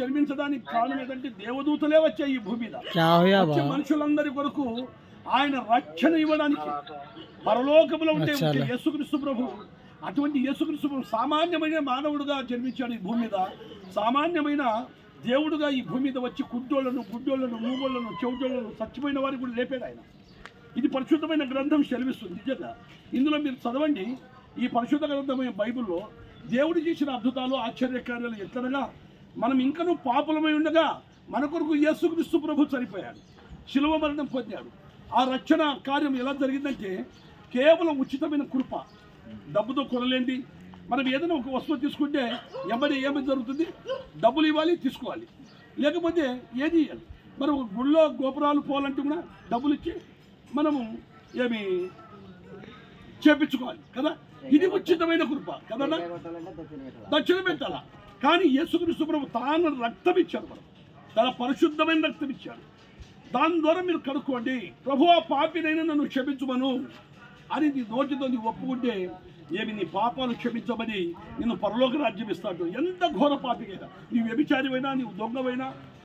జన్మించడానికి కారణం ఏంటంటే దేవదూతలే వచ్చాయి ఈ భూమి మీద. మనుషులందరి కొరకు ఆయన రక్షణ ఇవ్వడానికి పరలోకములో ఉండే యేసుక్రీస్తు ప్రభు అటువంటి యేసుక్రీస్తు ప్రభు సామాన్యమైన మానవుడుగా జన్మించాడు ఈ భూమి మీద. సామాన్యమైన దేవుడుగా ఈ భూమి మీద వచ్చి కుంటోళ్ళను గుడ్డోళ్ళను మూగోళ్ళను చెవిటోళ్ళను చచ్చిపోయిన వారికి కూడా లేపాడు ఆయన. ఇది పరిశుద్ధమైన గ్రంథం సెలవిస్తుంది నిజంగా. ఇందులో మీరు చదవండి. ఈ పరిశుద్ధ గ్రంథమైన బైబిల్లో దేవుడు చేసిన అద్భుతాలు ఆశ్చర్యకార్యాలు ఎత్తనగా మనం ఇంకనూ పాపులమై ఉండగా మన కొరకు యేసుక్రీస్తు ప్రభు చనిపోయాడు. శిలువ మరణం పొందాడు. ఆ రక్షణ కార్యం ఎలా జరిగిందంటే కేవలం ఉచితమైన కృప. డబ్బుతో కొనలేండి. మనం ఏదైనా ఒక వస్తువు తీసుకుంటే ఎవరి ఏమి జరుగుతుంది? డబ్బులు ఇవ్వాలి తీసుకోవాలి. లేకపోతే ఏది ఇవ్వాలి మరి ఒక గుళ్ళో గోపురాలు పోవాలంటే కూడా డబ్బులు ఇచ్చి మనము ఏమి చేపించుకోవాలి కదా? ఇది ఉచితమైన కృప కదా దక్షిణ పెట్టాల? కానీ యేసుక్రీస్తు ప్రభు తాను రక్తం ఇచ్చాడు మనం తన పరిశుద్ధమైన రక్తం ఇచ్చాడు. దాని ద్వారా మీరు కనుక్కోండి ప్రభు ఆ పాపినైనా నన్ను క్షమించమను అని నీ నోటితో నీవు ఒప్పుకుంటే ఏమి నీ పాపాలు క్షమించమని నిన్ను పరలోక రాజ్యం ఇస్తాడు. ఎంత ఘోర పాపికైనా నీవు వ్యభిచారివైనా నీవు దొంగవైనా